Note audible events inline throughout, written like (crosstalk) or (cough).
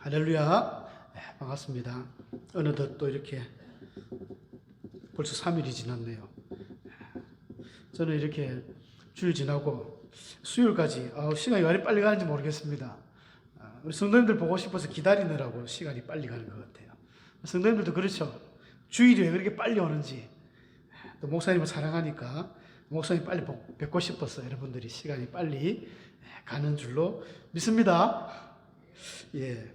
할렐루야. 네, 반갑습니다. 어느덧 또 이렇게 벌써 3일이 지났네요. 저는 이렇게 주일 지나고 수요일까지 아, 시간이 왜 빨리 가는지 모르겠습니다. 아, 우리 성도님들 보고 싶어서 기다리느라고 시간이 빨리 가는 것 같아요. 성도님들도 그렇죠. 주일이 왜 그렇게 빨리 오는지 또 목사님을 사랑하니까 목사님 빨리 보- 뵙고 싶어서 여러분들이 시간이 빨리 가는 줄로 믿습니다. 예.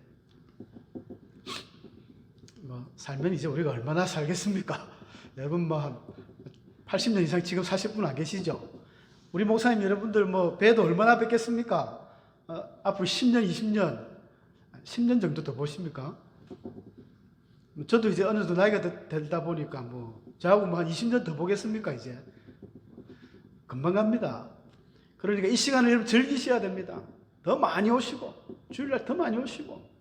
뭐 살면 이제 우리가 얼마나 살겠습니까? (laughs) 여러분 뭐 80년 이상 지금 사실 분 안 계시죠? 우리 목사님 여러분들 뭐 뵈도 얼마나 뵙겠습니까? 어, 앞으로 10년, 20년, 10년 정도 더 보십니까? 뭐 저도 이제 어느 정도 나이가 되- 되다 보니까 뭐 저하고 뭐 한 20년 더 보겠습니까 이제? 금방 갑니다. 그러니까 이 시간을 즐기셔야 됩니다. 더 많이 오시고 주일날 더 많이 오시고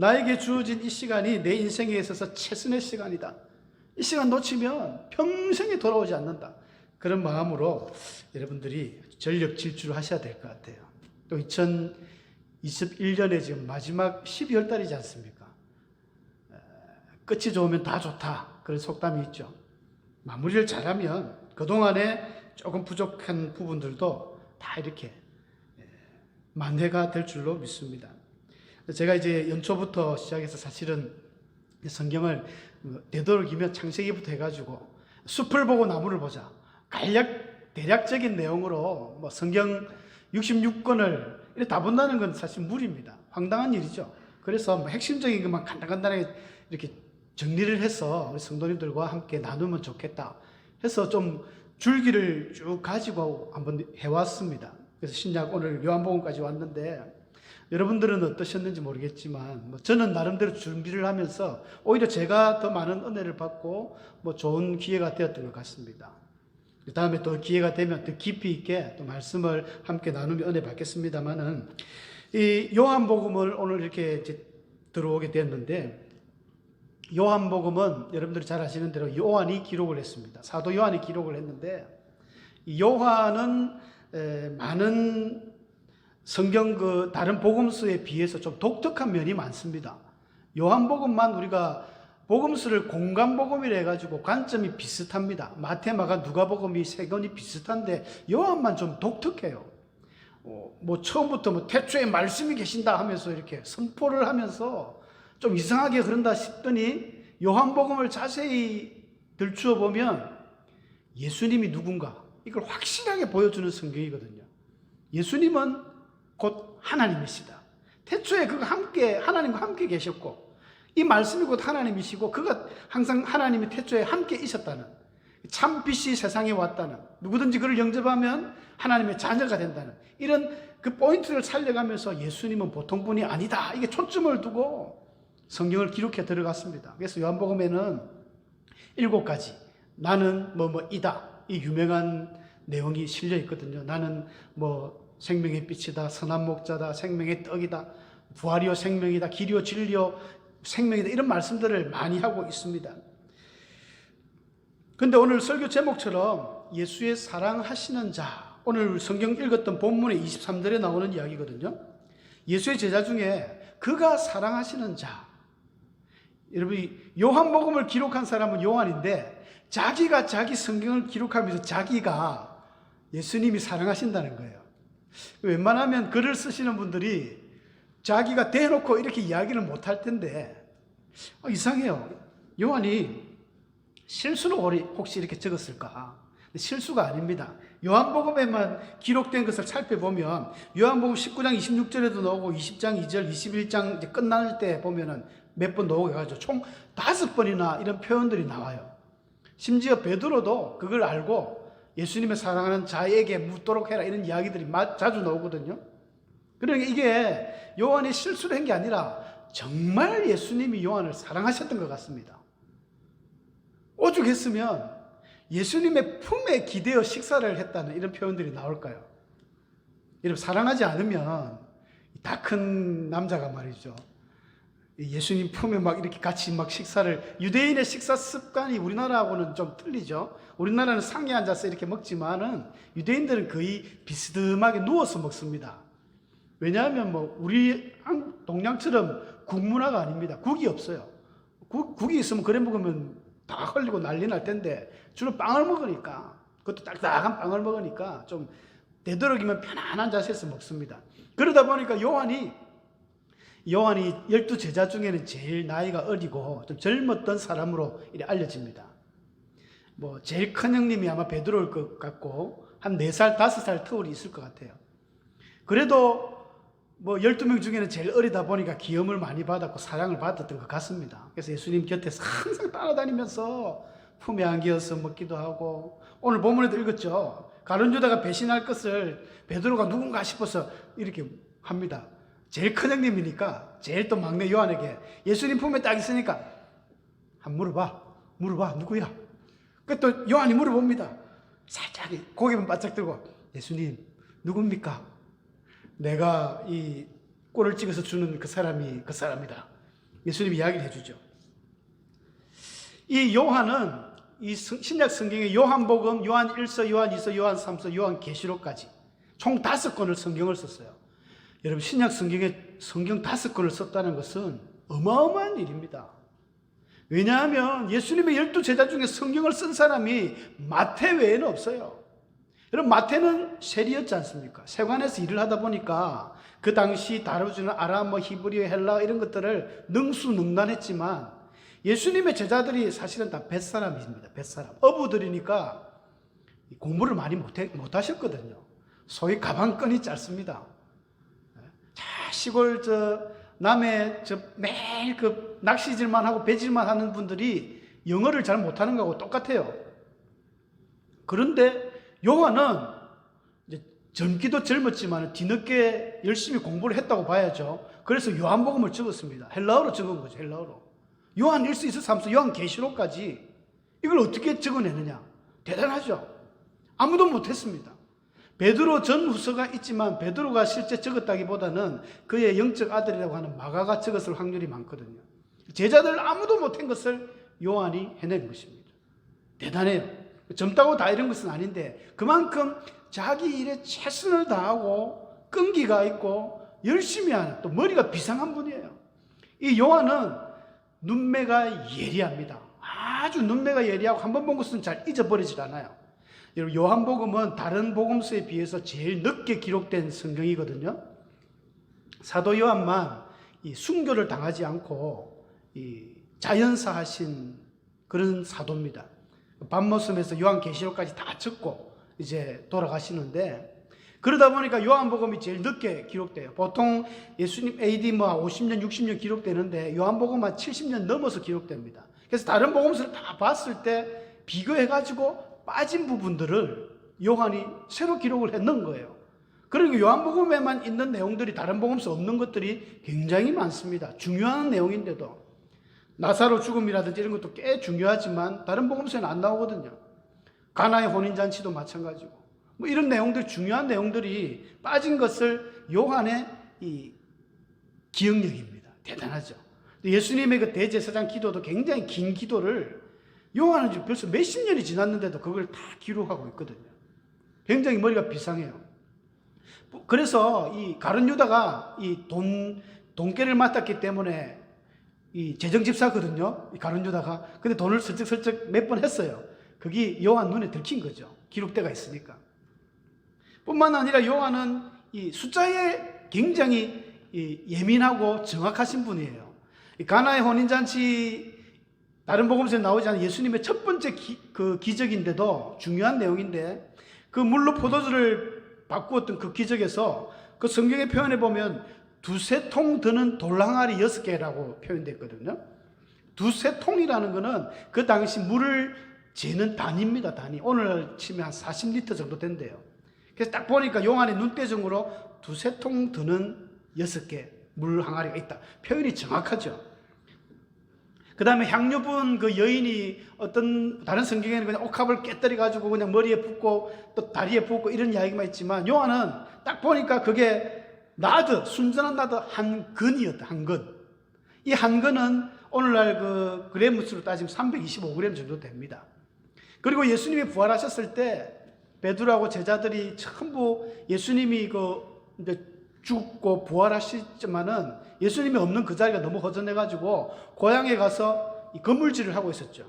나에게 주어진 이 시간이 내 인생에 있어서 최선의 시간이다. 이 시간 놓치면 평생에 돌아오지 않는다. 그런 마음으로 여러분들이 전력 질주를 하셔야 될 것 같아요. 또 2021년에 지금 마지막 12월 달이지 않습니까? 에, 끝이 좋으면 다 좋다. 그런 속담이 있죠. 마무리를 잘하면 그동안에 조금 부족한 부분들도 다 이렇게 에, 만회가 될 줄로 믿습니다. 제가 이제 연초부터 시작해서 사실은 성경을 뭐 되도록이면 창세기부터 해가지고 숲을 보고 나무를 보자. 간략 대략적인 내용으로 뭐 성경 66권을 이렇게 다 본다는 건 사실 무리입니다. 황당한 일이죠. 그래서 뭐 핵심적인 것만 간단간단하게 이렇게 정리를 해서 우리 성도님들과 함께 나누면 좋겠다. 해서 좀 줄기를 쭉 가지고 한번 해왔습니다. 그래서 신약 오늘 요한복음까지 왔는데 여러분들은 어떠셨는지 모르겠지만 뭐 저는 나름대로 준비를 하면서 오히려 제가 더 많은 은혜를 받고 뭐 좋은 기회가 되었던 것 같습니다. 그 다음에 또 기회가 되면 더 깊이 있게 또 말씀을 함께 나누며 은혜 받겠습니다만은 이 요한복음을 오늘 이렇게 들어오게 됐는데 요한복음은 여러분들이 잘 아시는 대로 요한이 기록을 했습니다. 사도 요한이 기록을 했는데 이 요한은 에, 많은 성경 그 다른 복음서에 비해서 좀 독특한 면이 많습니다. 요한복음만 우리가 복음서를 공간 복음이라 해가지고 관점이 비슷합니다. 마테마가 누가복음이 세 권이 비슷한데 요한만 좀 독특해요. 어, 뭐 처음부터 뭐 태초에 말씀이 계신다 하면서 이렇게 선포를 하면서 좀 이상하게 그런다 싶더니 요한복음을 자세히 들추어 보면 예수님이 누군가 이걸 확실하게 보여주는 성경이거든요. 예수님은 곧 하나님이시다. 태초에 그가 함께 하나님과 함께 계셨고 이 말씀이 곧 하나님이시고 그가 항상 하나님이 태초에 함께 있었다는 참 빛이 세상에 왔다는 누구든지 그를 영접하면 하나님의 자녀가 된다는 이런 그 포인트를 살려가면서 예수님은 보통 분이 아니다. 이게 초점을 두고 성경을 기록해 들어갔습니다. 그래서 요한복음에는 일곱 가지 나는 뭐 뭐이다 이 유명한 내용이 실려 있거든요. 나는 뭐 생명의 빛이다, 선한 목자다, 생명의 떡이다, 부활이요 생명이다, 길이요 진리요 생명이다 이런 말씀들을 많이 하고 있습니다. 근데 오늘 설교 제목처럼 예수의 사랑하시는 자 오늘 성경 읽었던 본문의 23절에 나오는 이야기거든요. 예수의 제자 중에 그가 사랑하시는 자 여러분 요한복음을 기록한 사람은 요한인데 자기가 자기 성경을 기록하면서 자기가 예수님이 사랑하신다는 거예요. 웬만하면 글을 쓰시는 분들이 자기가 대놓고 이렇게 이야기를 못 할 텐데 어, 이상해요. 요한이 실수로 혹시 이렇게 적었을까? 실수가 아닙니다. 요한복음에만 기록된 것을 살펴보면 요한복음 19장 26절에도 나오고 20장 2절, 21장 이제 끝날 때 보면은 몇 번 나오게 가지고 총 다섯 번이나 이런 표현들이 나와요. 심지어 베드로도 그걸 알고 예수님의 사랑하는 자에게 묻도록 해라 이런 이야기들이 자주 나오거든요. 그러니까 이게 요한이 실수를 한 게 아니라 정말 예수님이 요한을 사랑하셨던 것 같습니다. 오죽했으면 예수님의 품에 기대어 식사를 했다는 이런 표현들이 나올까요? 여러분 사랑하지 않으면 다 큰 남자가 말이죠. 예수님 품에 막 이렇게 같이 막 식사를 유대인의 식사 습관이 우리나라하고는 좀 틀리죠. 우리나라는 상에 앉아서 이렇게 먹지만은 유대인들은 거의 비스듬하게 누워서 먹습니다. 왜냐하면 뭐 우리 한- 동양처럼 국문화가 아닙니다. 국이 없어요. 국, 국이 있으면 그래 먹으면 다 흘리고 난리 날 텐데 주로 빵을 먹으니까 그것도 딱딱한 빵을 먹으니까 좀 되도록이면 편안한 자세에서 먹습니다. 그러다 보니까 요한이 요한이 열두 제자 중에는 제일 나이가 어리고 좀 젊었던 사람으로 알려집니다. 뭐 제일 큰 형님이 아마 베드로일 것 같고 한 4살, 5살 터울이 있을 것 같아요. 그래도 뭐 12명 중에는 제일 어리다 보니까 기염을 많이 받았고 사랑을 받았던 것 같습니다. 그래서 예수님 곁에서 항상 따라다니면서 품에 안겨서 먹기도 하고 오늘 본문에도 읽었죠. 가룟 유다가 배신할 것을 베드로가 누군가 싶어서 이렇게 합니다. 제일 큰 형님이니까 제일 또 막내 요한에게 예수님 품에 딱 있으니까 한 물어봐. 물어봐. 누구야? 그또 요한이 물어봅니다. 살짝 고개만 바짝 들고 예수님 누굽니까? 내가 이 꼴을 찍어서 주는 그 사람이 그 사람이다. 예수님이 이야기를 해주죠. 이 요한은 이 성- 신약 성경의 요한복음, 요한 1서, 요한 2서, 요한 3서, 요한 계시록까지 총 다섯 권을 성경을 썼어요. 여러분 신약 성경에 성경 다섯 권을 썼다는 것은 어마어마한 일입니다. 왜냐하면 예수님의 열두 제자 중에 성경을 쓴 사람이 마태 외에는 없어요. 여러분 마태는 세리였지 않습니까? 세관에서 일을 하다 보니까 그 당시 다루주는 아람어, 히브리어, 헬라 이런 것들을 능수능란했지만 예수님의 제자들이 사실은 다 뱃사람입니다. 뱃사람. 어부들이니까 공부를 많이 못해, 못하셨거든요. 소위 가방끈이 짧습니다. 자, 시골 저 남해 저 매일 그 낚시질만 하고 배질만 하는 분들이 영어를 잘 못하는 거하고 똑같아요. 그런데 요한은 이제 젊기도 젊었지만 뒤늦게 열심히 공부를 했다고 봐야죠. 그래서 요한복음을 적었습니다. 헬라어로 적은 거죠. 헬라어로. 요한 1서 2서 3서 요한 계시록까지 이걸 어떻게 적어내느냐? 대단하죠. 아무도 못했습니다. 베드로 전 후서가 있지만 베드로가 실제 적었다기보다는 그의 영적 아들이라고 하는 마가가 적었을 확률이 많거든요. 제자들 아무도 못한 것을 요한이 해낸 것입니다. 대단해요. 젊다고 다 이런 것은 아닌데 그만큼 자기 일에 최선을 다하고 끈기가 있고 열심히 하는 또 머리가 비상한 분이에요. 이 요한은 눈매가 예리합니다. 아주 눈매가 예리하고 한 번 본 것은 잘 잊어버리질 않아요. 여러분 요한복음은 다른 복음서에 비해서 제일 늦게 기록된 성경이거든요. 사도 요한만 이 순교를 당하지 않고 이 자연사하신 그런 사도입니다. 밤모섬에서 요한계시록까지 다 적고 이제 돌아가시는데 그러다 보니까 요한복음이 제일 늦게 기록돼요. 보통 예수님 AD 뭐 50년, 60년 기록되는데 요한복음은 70년 넘어서 기록됩니다. 그래서 다른 복음서를 다 봤을 때 비교해가지고 빠진 부분들을 요한이 새로 기록을 했는 거예요. 그러니까 요한복음에만 있는 내용들이 다른 복음서 없는 것들이 굉장히 많습니다. 중요한 내용인데도 나사로 죽음이라든지 이런 것도 꽤 중요하지만 다른 복음서에는 안 나오거든요. 가나의 혼인잔치도 마찬가지고 뭐 이런 내용들 중요한 내용들이 빠진 것을 요한의 이 기억력입니다. 대단하죠. 예수님의 그 대제사장 기도도 굉장히 긴 기도를 요한은 지금 벌써 몇십 년이 지났는데도 그걸 다 기록하고 있거든요. 굉장히 머리가 비상해요. 그래서 이 가룟 유다가 이 돈 돈깨를 맡았기 때문에 이 재정 집사거든요. 이 가룟 유다가 근데 돈을 슬쩍슬쩍 몇 번 했어요. 그게 요한 눈에 들킨 거죠. 기록대가 있으니까. 뿐만 아니라 요한은 이 숫자에 굉장히 이 예민하고 정확하신 분이에요. 이 가나의 혼인잔치 다른 복음서에 나오지 않은 예수님의 첫 번째 기, 그 기적인데도 중요한 내용인데 그 물로 포도주를 바꾸었던 그 기적에서 그 성경에 표현해 보면 두세 통 드는 돌항아리 여섯 개라고 표현됐거든요. 두세 통이라는 거는 그 당시 물을 재는 단위입니다. 단위. 오늘 치면 한 40리터 정도 된대요. 그래서 딱 보니까 용안에 눈대중으로 두세 통 드는 여섯 개 물 항아리가 있다. 표현이 정확하죠. 그 다음에 향유분 그 여인이 어떤 다른 성경에는 그냥 옥합을 깨뜨려 가지고 그냥 머리에 붓고 또 다리에 붓고 이런 이야기만 있지만 요한은 딱 보니까 그게 나드 순전한 나드 한 근이었다 한 근. 이 한 근은 오늘날 그 그레무스로 따지면 325g 정도 됩니다. 그리고 예수님이 부활하셨을 때 베드로하고 제자들이 전부 예수님이 그 이제 죽고 부활하시지만은 예수님이 없는 그 자리가 너무 허전해가지고 고향에 가서 이 건물질을 하고 있었죠.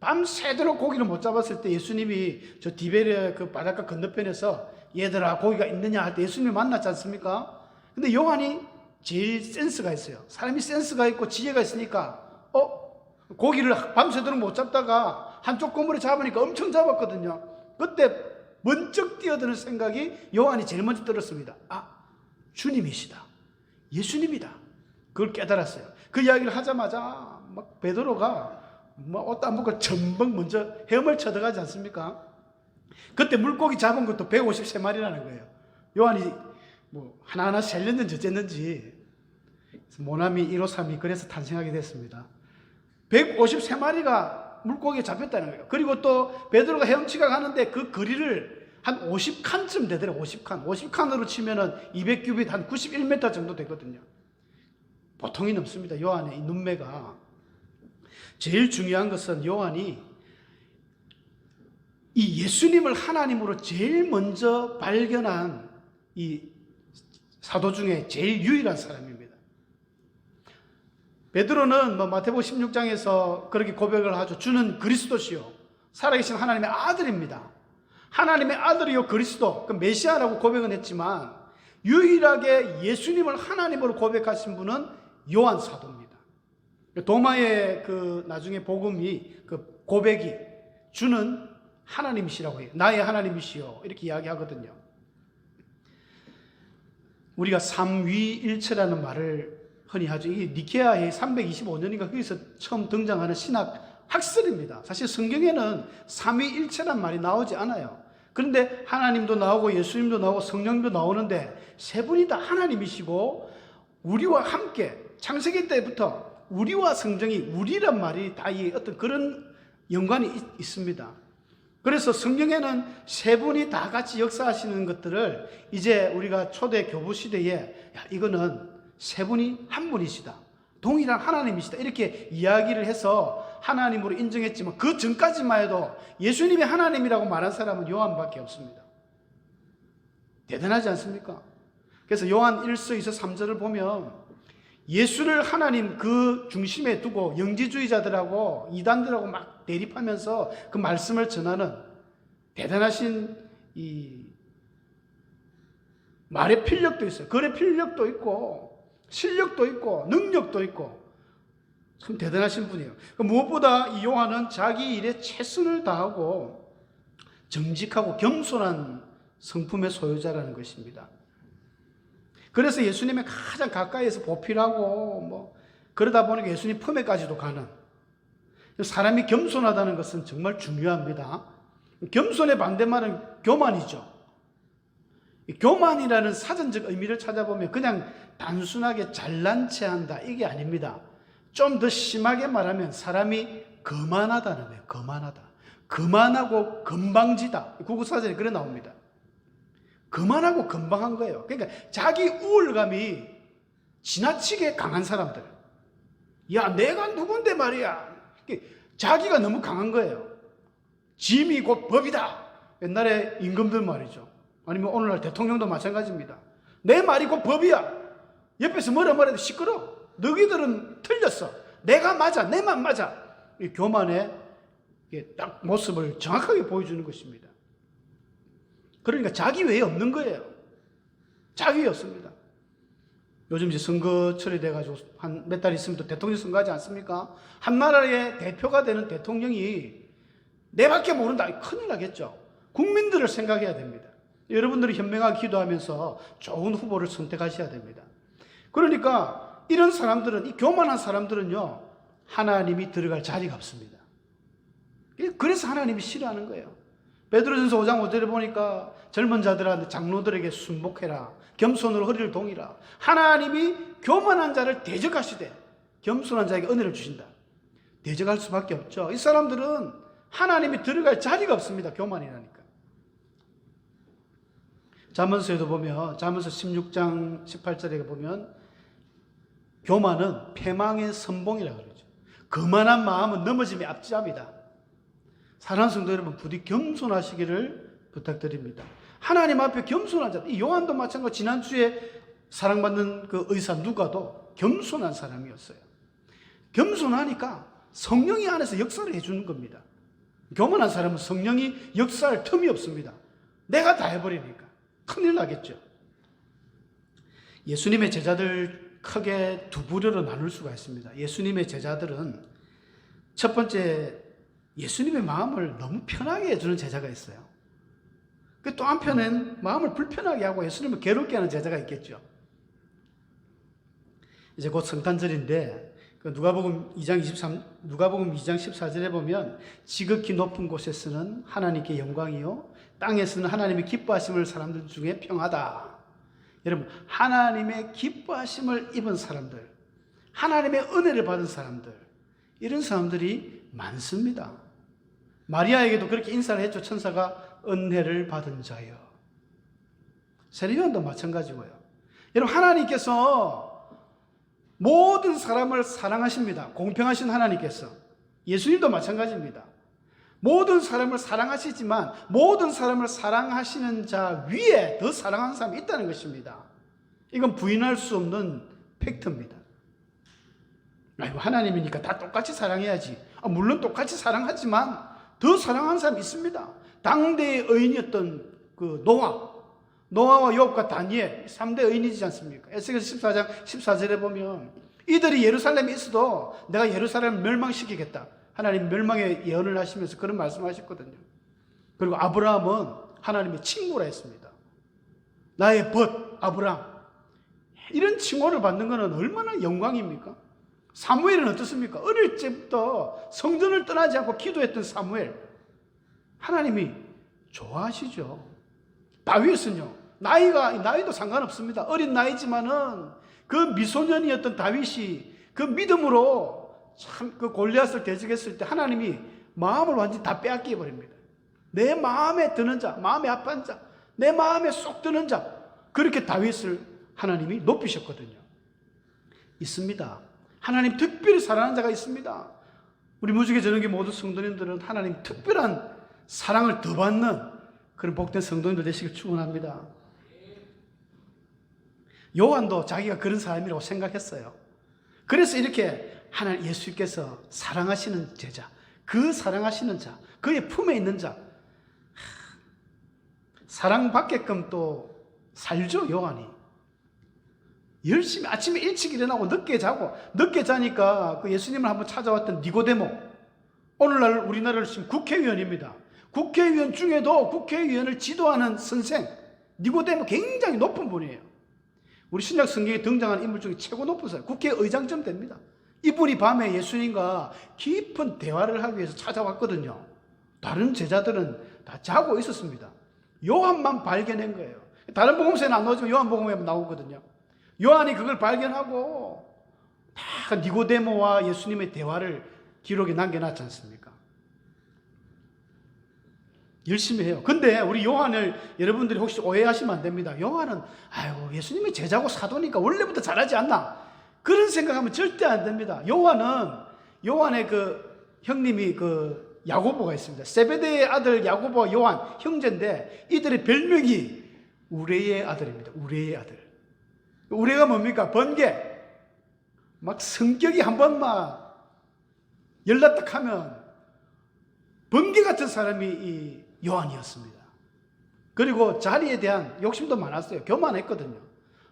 밤새도록 고기를 못 잡았을 때 예수님이 저 디베리아 그 바닷가 건너편에서 얘들아 고기가 있느냐 할 때 예수님이 만났지 않습니까? 근데 요한이 제일 센스가 있어요. 사람이 센스가 있고 지혜가 있으니까 어 고기를 밤새도록 못 잡다가 한쪽 건물에 잡으니까 엄청 잡았거든요. 그때 번쩍 뛰어드는 생각이 요한이 제일 먼저 들었습니다. 아 주님이시다. 예수님이다. 그걸 깨달았어요. 그 이야기를 하자마자 막 베드로가 뭐옷 안 벗고 전방 먼저 헤엄을 쳐들어가지 않습니까? 그때 물고기 잡은 것도 153마리라는 거예요. 요한이 뭐 하나하나 셀렸는지 어쨌는지 모나미 153이 그래서 탄생하게 됐습니다. 153마리가 물고기에 잡혔다는 거예요. 그리고 또 베드로가 헤엄치가 가는데 그 거리를 한 50칸쯤 되더라고요. 50칸. 50칸으로 치면은 200규빗 한 91m 정도 되거든요. 보통이 넘습니다. 요한의 이 눈매가. 제일 중요한 것은 요한이 이 예수님을 하나님으로 제일 먼저 발견한 이 사도 중에 제일 유일한 사람입니다. 베드로는 뭐 마태복음 16장에서 그렇게 고백을 하죠. 주는 그리스도시요 살아계신 하나님의 아들입니다. 하나님의 아들이요 그리스도 그 메시아라고 고백은 했지만 유일하게 예수님을 하나님으로 고백하신 분은 요한 사도입니다. 도마의 그 나중에 복음이 그 고백이 주는 하나님이시라고 해요. 나의 하나님이시요 이렇게 이야기하거든요. 우리가 삼위일체라는 말을 흔히 하죠. 이 니케아의 325년인가 거기서 처음 등장하는 신학 학설입니다. 사실 성경에는 삼위일체란 말이 나오지 않아요. 그런데 하나님도 나오고 예수님도 나오고 성령도 나오는데 세 분이 다 하나님이시고 우리와 함께 창세기 때부터 우리와 성정이 우리란 말이 다 이 어떤 그런 연관이 있, 있습니다. 그래서 성경에는 세 분이 다 같이 역사하시는 것들을 이제 우리가 초대 교부 시대에 야, 이거는 세 분이 한 분이시다. 동일한 하나님이시다. 이렇게 이야기를 해서 하나님으로 인정했지만 그 전까지만 해도 예수님이 하나님이라고 말한 사람은 요한밖에 없습니다. 대단하지 않습니까? 그래서 요한 1서 2서 3절을 보면 예수를 하나님 그 중심에 두고 영지주의자들하고 이단들하고 막 대립하면서 그 말씀을 전하는 대단하신 이 말의 필력도 있어요. 글의 필력도 있고 실력도 있고 능력도 있고 참 대단하신 분이에요. 그 무엇보다 이 요한은 자기 일에 최선을 다하고 정직하고 겸손한 성품의 소유자라는 것입니다. 그래서 예수님의 가장 가까이에서 보필하고 뭐 그러다 보니까 예수님 품에까지도 가는 사람이 겸손하다는 것은 정말 중요합니다. 겸손의 반대말은 교만이죠. 교만이라는 사전적 의미를 찾아보면 그냥 단순하게 잘난 체 한다 이게 아닙니다. 좀 더 심하게 말하면 사람이 거만하다는 거예요. 거만하다. 거만하고 건방지다. 국어사전에 그래 나옵니다. 거만하고 건방한 거예요. 그러니까 자기 우월감이 지나치게 강한 사람들. 야, 내가 누군데 말이야. 자기가 너무 강한 거예요. 짐이 곧 법이다. 옛날에 임금들 말이죠. 아니면 오늘날 대통령도 마찬가지입니다. 내 말이 곧 법이야. 옆에서 뭐라 뭐라 해도 시끄러. 너희들은 틀렸어. 내가 맞아. 내만 맞아. 이 교만의 딱 모습을 정확하게 보여주는 것입니다. 그러니까 자기 외에 없는 거예요. 자기 없습니다. 요즘 이제 선거철이 돼가지고 한 몇 달 있으면 또 대통령 선거하지 않습니까? 한 나라의 대표가 되는 대통령이 내밖에 모른다. 큰일 나겠죠. 국민들을 생각해야 됩니다. 여러분들이 현명하게 기도하면서 좋은 후보를 선택하셔야 됩니다. 그러니까 이런 사람들은, 이 교만한 사람들은요, 하나님이 들어갈 자리가 없습니다. 그래서 하나님이 싫어하는 거예요. 베드로전서 5장 5절에 보니까 젊은 자들한테 장로들에게 순복해라. 겸손으로 허리를 동이라. 하나님이 교만한 자를 대적하시되 겸손한 자에게 은혜를 주신다. 대적할 수밖에 없죠. 이 사람들은 하나님이 들어갈 자리가 없습니다. 교만이라니까. 자문서에도 보면 자문서 16장 18절에 보면 교만은 패망의 선봉이라 그러죠. 거만한 마음은 넘어짐의 앞잡이다. 사랑하는 성도 여러분, 부디 겸손하시기를 부탁드립니다. 하나님 앞에 겸손한 자, 이 요한도 마찬가지, 지난주에 사랑받는 그 의사 누가도 겸손한 사람이었어요. 겸손하니까 성령이 안에서 역사를 해주는 겁니다. 교만한 사람은 성령이 역사할 틈이 없습니다. 내가 다 해버리니까 큰일 나겠죠. 예수님의 제자들 크게 두 부류로 나눌 수가 있습니다. 예수님의 제자들은 첫 번째 예수님의 마음을 너무 편하게 해주는 제자가 있어요. 그 또 한편은 마음을 불편하게 하고 예수님을 괴롭게 하는 제자가 있겠죠. 이제 곧 성탄절인데 그 누가복음 2장 23 누가복음 2장 14절에 보면 지극히 높은 곳에서는 하나님께 영광이요 땅에서는 하나님의 기뻐하심을 사람들 중에 평하다. 여러분 하나님의 기뻐하심을 입은 사람들, 하나님의 은혜를 받은 사람들 이런 사람들이 많습니다. 마리아에게도 그렇게 인사를 했죠. 천사가 은혜를 받은 자여. 세례요한도 마찬가지고요. 여러분 하나님께서 모든 사람을 사랑하십니다. 공평하신 하나님께서. 예수님도 마찬가지입니다. 모든 사람을 사랑하시지만 모든 사람을 사랑하시는 자 위에 더 사랑하는 사람이 있다는 것입니다. 이건 부인할 수 없는 팩트입니다. 아이고 하나님이니까 다 똑같이 사랑해야지. 아, 물론 똑같이 사랑하지만 더 사랑하는 사람이 있습니다. 당대의 의인이었던 그 노아, 노아와 욥과 다니엘 3대 의인이지 않습니까? 에스겔서 14장 14절에 보면 이들이 예루살렘에 있어도 내가 예루살렘을 멸망시키겠다. 하나님 멸망의 예언을 하시면서 그런 말씀하셨거든요. 그리고 아브라함은 하나님의 친구라 했습니다. 나의 벗 아브라함. 이런 칭호를 받는 것은 얼마나 영광입니까? 사무엘은 어떻습니까? 어릴 때부터 성전을 떠나지 않고 기도했던 사무엘. 하나님이 좋아하시죠. 다윗은요. 나이가 나이도 상관없습니다. 어린 나이지만은 그 미소년이었던 다윗이 그 믿음으로 참 그 골리앗을 대적했을 때 하나님이 마음을 완전히 다 빼앗겨 버립니다. 내 마음에 드는 자, 마음에 합한 자, 내 마음에 쏙 드는 자 그렇게 다윗을 하나님이 높이셨거든요. 있습니다. 하나님 특별히 사랑하는 자가 있습니다. 우리 무지개 저녁의 모든 성도님들은 하나님 특별한 사랑을 더 받는 그런 복된 성도님들 되시길 축원합니다. 요한도 자기가 그런 사람이라고 생각했어요. 그래서 이렇게 하나님 예수께서 사랑하시는 제자, 그 사랑하시는 자, 그의 품에 있는 자, 사랑받게끔 또 살죠 요한이. 열심히 아침에 일찍 일어나고 늦게 자고 늦게 자니까 그 예수님을 한번 찾아왔던 니고데모 오늘날 우리나라를 지금 국회의원입니다. 국회의원 중에도 국회의원을 지도하는 선생 니고데모 굉장히 높은 분이에요. 우리 신약 성경에 등장하는 인물 중에 최고 높은 사람, 국회의장쯤 됩니다. 이분이 밤에 예수님과 깊은 대화를 하기 위해서 찾아왔거든요. 다른 제자들은 다 자고 있었습니다. 요한만 발견한 거예요. 다른 복음서에는 안 나오지만 요한 복음에 나오거든요. 요한이 그걸 발견하고 다 니고데모와 예수님의 대화를 기록에 남겨놨지 않습니까? 열심히 해요. 근데 우리 요한을 여러분들이 혹시 오해하시면 안 됩니다. 요한은 아유 예수님이 제자고 사도니까 원래부터 잘하지 않나 그런 생각하면 절대 안 됩니다. 요한은 요한의 그 형님이 그 야고보가 있습니다. 세베대의 아들 야고보 요한 형제인데 이들의 별명이 우레의 아들입니다. 우레의 아들. 우레가 뭡니까? 번개. 막 성격이 한 번만 열났다 하면 번개 같은 사람이 이 요한이었습니다. 그리고 자리에 대한 욕심도 많았어요. 교만했거든요.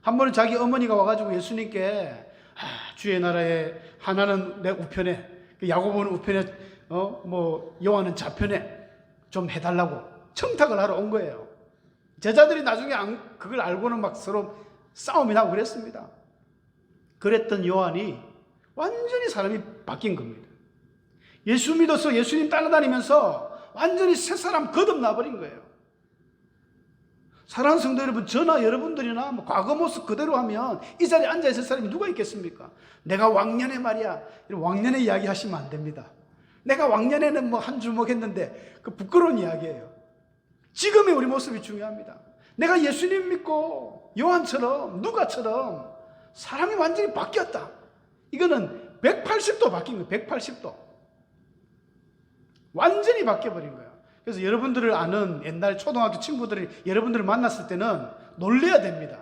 한 번은 자기 어머니가 와가지고 예수님께 아, 주의 나라에 하나는 내 우편에 그 야고보는 우편에 어 뭐 요한은 좌편에 좀 해달라고 청탁을 하러 온 거예요. 제자들이 나중에 안, 그걸 알고는 막 서로 싸움이 나고 그랬습니다. 그랬던 요한이 완전히 사람이 바뀐 겁니다. 예수 믿어서 예수님 따라다니면서 완전히 새 사람 거듭나 버린 거예요. 사랑하는 성도 여러분, 저나 여러분들이나 뭐 과거 모습 그대로 하면 이 자리에 앉아 있을 사람이 누가 있겠습니까? 내가 왕년에 말이야. 왕년에 이야기 하시면 안 됩니다. 내가 왕년에는 뭐 한 주먹 했는데 그 부끄러운 이야기예요. 지금의 우리 모습이 중요합니다. 내가 예수님 믿고 요한처럼 누가처럼 사람이 완전히 바뀌었다. 이거는 180도 바뀐 거예요. 180도. 완전히 바뀌어버린 거예요. 그래서 여러분들을 아는 옛날 초등학교 친구들이 여러분들을 만났을 때는 놀래야 됩니다.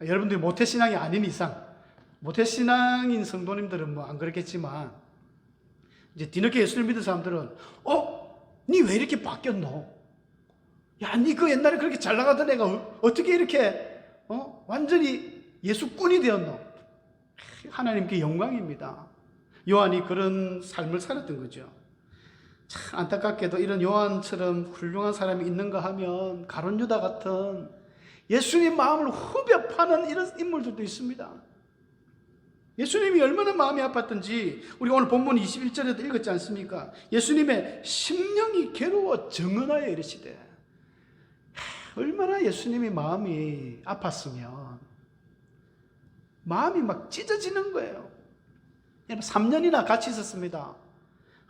여러분들이 모태신앙이 아닌 이상 모태신앙인 성도님들은 뭐 안 그렇겠지만 이제 뒤늦게 예수를 믿은 사람들은 어? 니 왜 이렇게 바뀌었노? 야, 니 그 옛날에 그렇게 잘 나가던 애가 어- 어떻게 이렇게 어? 완전히 예수꾼이 되었노? 하나님께 영광입니다. 요한이 그런 삶을 살았던 거죠. 참 안타깝게도 이런 요한처럼 훌륭한 사람이 있는가 하면 가론 유다 같은 예수님 마음을 후벼 파는 이런 인물들도 있습니다. 예수님이 얼마나 마음이 아팠던지 우리 오늘 본문 21절에도 읽었지 않습니까? 예수님의 심령이 괴로워 정은하여 이르시되 하, 얼마나 예수님이 마음이 아팠으면 마음이 막 찢어지는 거예요. 여러분 3년이나 같이 있었습니다.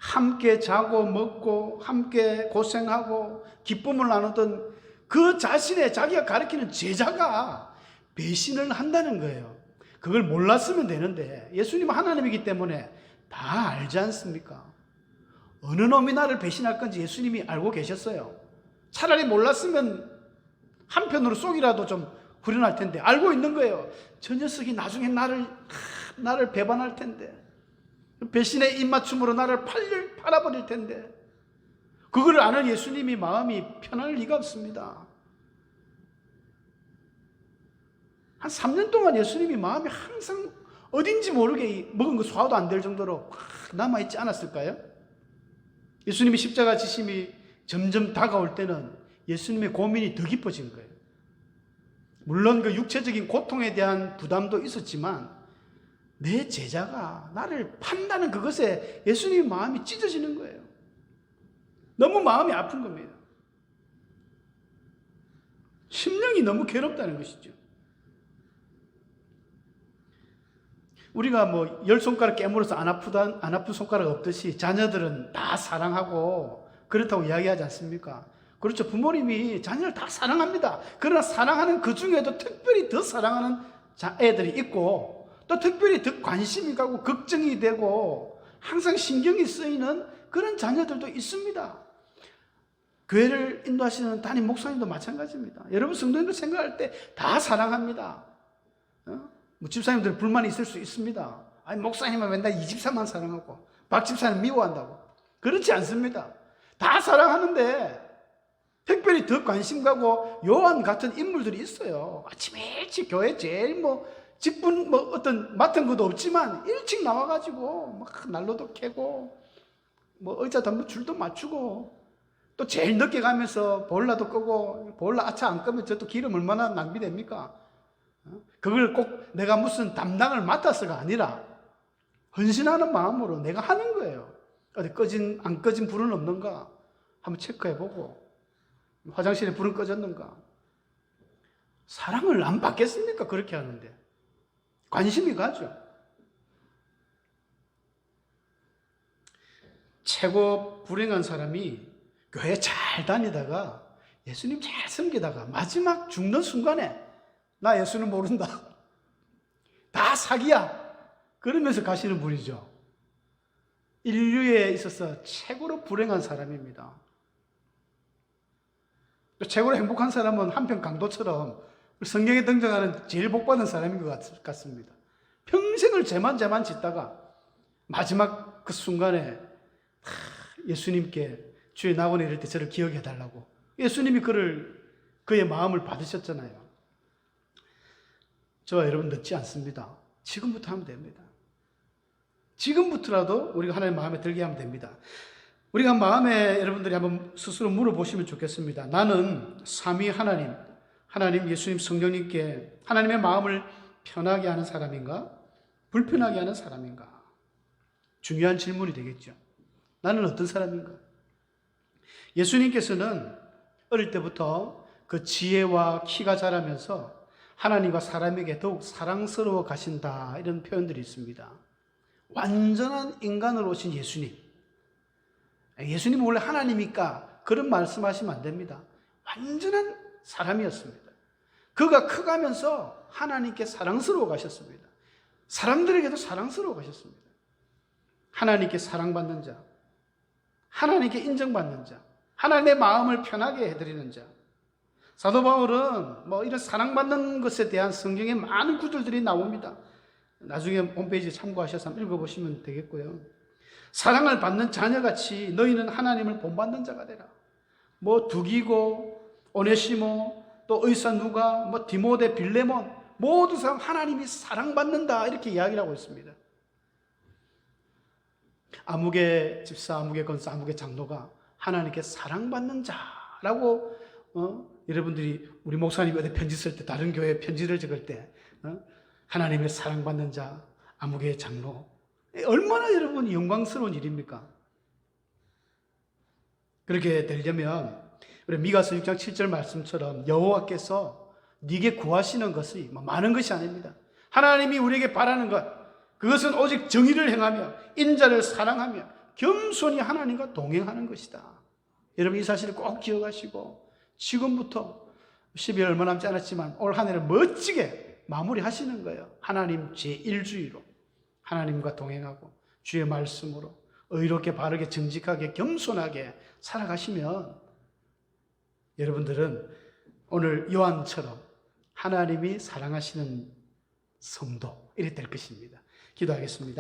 함께 자고 먹고 함께 고생하고 기쁨을 나누던 그 자신의 자기가 가르치는 제자가 배신을 한다는 거예요. 그걸 몰랐으면 되는데 예수님은 하나님이기 때문에 다 알지 않습니까? 어느 놈이 나를 배신할 건지 예수님이 알고 계셨어요. 차라리 몰랐으면 한편으로 쏙이라도 좀 후련할 텐데 알고 있는 거예요. 저 녀석이 나중에 나를 하, 나를 배반할 텐데 배신의 입맞춤으로 나를 팔릴 팔아버릴 텐데 그걸 아는 예수님이 마음이 편할 리가 없습니다. 한 3년 동안 예수님이 마음이 항상 어딘지 모르게 먹은 거 소화도 안 될 정도로 남아있지 않았을까요? 예수님이 십자가 지심이 점점 다가올 때는 예수님의 고민이 더 깊어진 거예요. 물론 그 육체적인 고통에 대한 부담도 있었지만 내 제자가 나를 판다는 그것에 예수님 마음이 찢어지는 거예요. 너무 마음이 아픈 겁니다. 심령이 너무 괴롭다는 것이죠. 우리가 뭐 열 손가락 깨물어서 안 아프다 안 아픈 손가락 없듯이 자녀들은 다 사랑하고 그렇다고 이야기하지 않습니까? 그렇죠. 부모님이 자녀를 다 사랑합니다. 그러나 사랑하는 그 중에도 특별히 더 사랑하는 자, 애들이 있고 또 특별히 더 관심이 가고 걱정이 되고 항상 신경이 쓰이는 그런 자녀들도 있습니다. 교회를 인도하시는 담임 목사님도 마찬가지입니다. 여러분 성도님들 생각할 때 다 사랑합니다. 어? 뭐 집사님들 불만이 있을 수 있습니다. 아니 목사님은 맨날 이 집사만 사랑하고 박 집사는 미워한다고. 그렇지 않습니다. 다 사랑하는데 특별히 더 관심 가고 요한 같은 인물들이 있어요. 아침 일찍 교회 제일 뭐 직분 뭐 어떤 맡은 것도 없지만 일찍 나와가지고 막 난로도 캐고 뭐 의자 덤 줄도 맞추고 또 제일 늦게 가면서 보일러도 끄고 보일러 아차 안 끄면 저 또 기름 얼마나 낭비됩니까? 어? 그걸 꼭 내가 무슨 담당을 맡았어가 아니라 헌신하는 마음으로 내가 하는 거예요. 어디 꺼진 안 꺼진 불은 없는가 한번 체크해 보고 화장실에 불은 꺼졌는가 사랑을 안 받겠습니까? 그렇게 하는데 관심이 가죠. 최고 불행한 사람이 교회 잘 다니다가 예수님 잘 섬기다가 마지막 죽는 순간에 나 예수는 모른다. 다 사기야. 그러면서 가시는 분이죠. 인류에 있어서 최고로 불행한 사람입니다. 또 최고로 행복한 사람은 한편 강도처럼 성경에 등장하는 제일 복받은 사람인 것 같습니다. 평생을 죄만 죄만 짓다가 마지막 그 순간에 예수님께 주의 낙원에 이를 때 저를 기억해 달라고 예수님이 그를 그의 마음을 받으셨잖아요. 저와 여러분 늦지 않습니다. 지금부터 하면 됩니다. 지금부터라도 우리가 하나님 마음에 들게 하면 됩니다. 우리가 마음에 여러분들이 한번 스스로 물어보시면 좋겠습니다. 나는 삼위 하나님, 하나님 예수님 성령님께 하나님의 마음을 편하게 하는 사람인가? 불편하게 하는 사람인가? 중요한 질문이 되겠죠. 나는 어떤 사람인가? 예수님께서는 어릴 때부터 그 지혜와 키가 자라면서 하나님과 사람에게 더욱 사랑스러워 가신다. 이런 표현들이 있습니다. 완전한 인간으로 오신 예수님. 예수님은 원래 하나님이니까 그런 말씀하시면 안 됩니다. 완전한 사람이었습니다. 그가 커가면서 하나님께 사랑스러워 가셨습니다. 사람들에게도 사랑스러워 가셨습니다. 하나님께 사랑받는 자, 하나님께 인정받는 자, 하나님의 마음을 편하게 해드리는 자. 사도 바울은 뭐 이런 사랑받는 것에 대한 성경에 많은 구절들이 나옵니다. 나중에 홈페이지 참고하셔서 한번 읽어보시면 되겠고요. 사랑을 받는 자녀같이 너희는 하나님을 본받는 자가 되라. 뭐 두기고 오네시모 또 의사 누가 뭐 디모데 빌레몬 모두 사람 하나님이 사랑받는다 이렇게 이야기를 하고 있습니다. 아무개 집사, 아무개 건사, 아무개 장로가 하나님께 사랑받는 자라고 어? 여러분들이 우리 목사님이 어디 편지 쓸 때 다른 교회 편지를 적을 때 어? 하나님의 사랑받는 자, 아무개 장로 얼마나 여러분 영광스러운 일입니까? 그렇게 되려면 우리 미가서 6장 7절 말씀처럼 여호와께서 네게 구하시는 것이 뭐 많은 것이 아닙니다. 하나님이 우리에게 바라는 것 그것은 오직 정의를 행하며 인자를 사랑하며 겸손히 하나님과 동행하는 것이다. 여러분 이 사실을 꼭 기억하시고 지금부터 12월 얼마 남지 않았지만 올 한 해를 멋지게 마무리하시는 거예요. 하나님 제1주의로 하나님과 동행하고 주의 말씀으로 의롭게 바르게 정직하게 겸손하게 살아가시면 여러분들은 오늘 요한처럼 하나님이 사랑하시는 성도 이래 될 것입니다. 기도하겠습니다.